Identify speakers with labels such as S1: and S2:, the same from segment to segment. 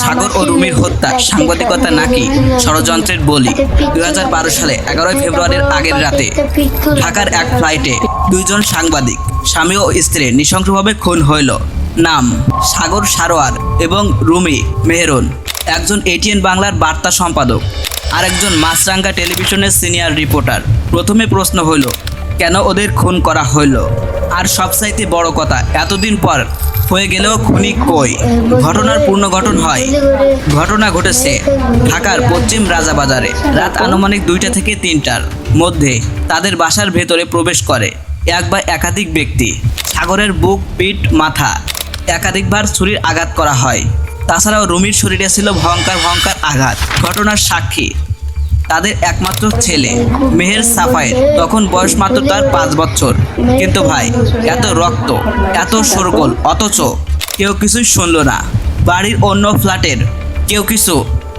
S1: সাগর ও রুমির হত্যা, সাংবাদিকতা নাকি ষড়যন্ত্রের বলি? দু হাজার বারো সালে এগারোই ফেব্রুয়ারির আগের রাতে ঢাকার এক ফ্লাইটে দুইজন সাংবাদিক, স্বামী ও স্ত্রী নৃশংসভাবে খুন হইল। নাম সাগর সারোয়ার এবং রুমি মেহরুন। একজন এটিএন বাংলার বার্তা সম্পাদক, আরেকজন মাছরাঙ্গা টেলিভিশনের সিনিয়র রিপোর্টার। প্রথমে প্রশ্ন হইল, কেন ওদের খুন করা হইল? আর সবচাইতে বড় কথা, এতদিন পর হয়ে গেলেও খুনি কই? ঘটনার পূর্ণ গঠন হয়। ঘটনা ঘটেছে ঢাকার পশ্চিম রাজাবাজারে। রাত আনুমানিক দুইটা থেকে তিনটার মধ্যে তাদের বাসার ভেতরে প্রবেশ করে এক বা একাধিক ব্যক্তি। সাগরের বুক, পিঠ, মাথা একাধিকবার ছুরির আঘাত করা হয়। তাছাড়াও রুমির শরীরে ছিল ভয়ঙ্কর ভয়ঙ্কর আঘাত। ঘটনার সাক্ষী তাদের একমাত্র ছেলে, মেহের সাফায়ের তখন বয়স মাত্র তার পাঁচ বছর। কিন্তু ভাই, এত রক্ত, এত সরগোল অথচ কেউ কিছুই শুনল না। বাড়ির অন্য ফ্ল্যাটের কেউ কিছু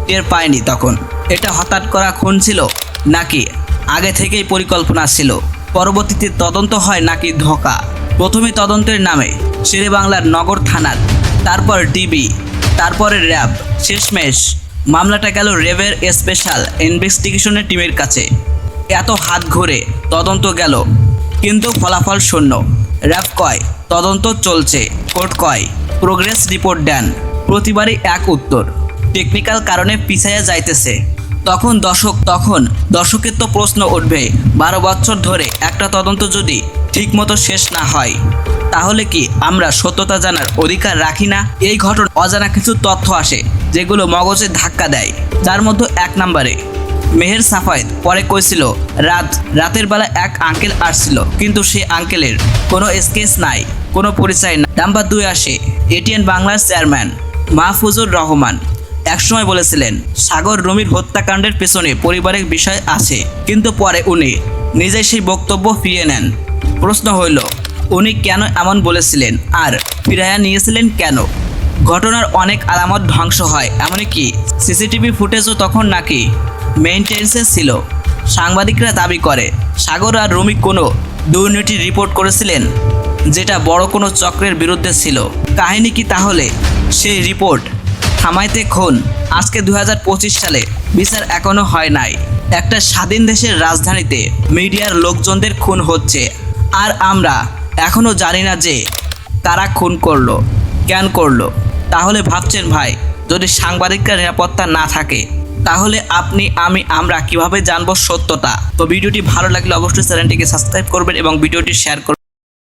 S1: টের পায়নি তখন। এটা হঠাৎ করা খুন ছিল নাকি আগে থেকেই পরিকল্পনা ছিল? পরবর্তীতে তদন্ত হয় নাকি ধোকা? প্রথমে তদন্তের নামে শেরে বাংলার নগর থানার, তারপর ডিবি, তারপরে র্যাব, শেষমেশ মামলাটা গেল র্যাবের স্পেশাল ইনভেস্টিগেশনের টিমের কাছে। এত হাত ঘুরে তদন্ত গেল, কিন্তু ফলাফল শূন্য। র্যাব কয়, তদন্ত চলছে, কোর্ট কয় প্রোগ্রেস রিপোর্ট দেন, প্রতিবারই এক উত্তর। টেকনিক্যাল কারণে পিছাইয়া যাইতেছে। তখন দর্শক, তখন দর্শকের তো প্রশ্ন উঠবে, বারো বছর ধরে একটা তদন্ত যদি ঠিকমতো শেষ না হয়, তাহলে কি আমরা সত্যতা জানার অধিকার রাখি না? এই ঘটনা অজানা কিছু তথ্য আসে। যেগুলো মগজে ধাক্কা দেয়, যার মধ্যে এক নম্বরে মেহের সাফায়েত পরে কইছিল, রাত, রাতের বেলা এক আঙ্কেল আসছিল, কিন্তু সে আঙ্কেলের কোনো স্কেচ নাই, কোনো পরিচয় নাই। নাম্বার দুই আসে, এটিএন বাংলার চেয়ারম্যান মাহফুজুর রহমান একসময় বলেছিলেন, সাগর রুমির হত্যাকাণ্ডের পেছনে পরিবারের বিষয় আছে, কিন্তু পরে উনি নিজে সেই বক্তব্য ফিরিয়ে নেন। প্রশ্ন হইল, উনি কেন এমন বলেছিলেন, আর ফিরাইয়া নিয়েছিলেন কেন? ঘটনার অনেক আলামত ধ্বংস হয়, এমনকি সিসিটিভি ফুটেজও তখন নাকি মেইনটেন্সে ছিল। সাংবাদিকরা দাবি করে, সাগর আর রুমি কোনো দুর্নীতি রিপোর্ট করেছিলেন, যেটা বড় কোনো চক্রের বিরুদ্ধে ছিল। কাহিনী কি তাহলে? সেই রিপোর্ট থামাইতে খুন আজকে দুহাজার পঁচিশ সালে বিচার এখনও হয় নাই। একটা স্বাধীন দেশের রাজধানীতে মিডিয়ার লোকজনদের খুন হচ্ছে, আর আমরা এখনও জানি না যে কারা খুন করল, কেন করল। তাহলে ভাবছেন ভাই, যদি সাংবাদিকরা নিরাপত্তা না থাকে, তাহলে আপনি, আমি, আমরা কীভাবে জানব সত্যটা? তো ভিডিওটি ভালো লাগলে অবশ্যই চ্যানেলটিকে সাবস্ক্রাইব করবেন এবং ভিডিওটি শেয়ার করবেন।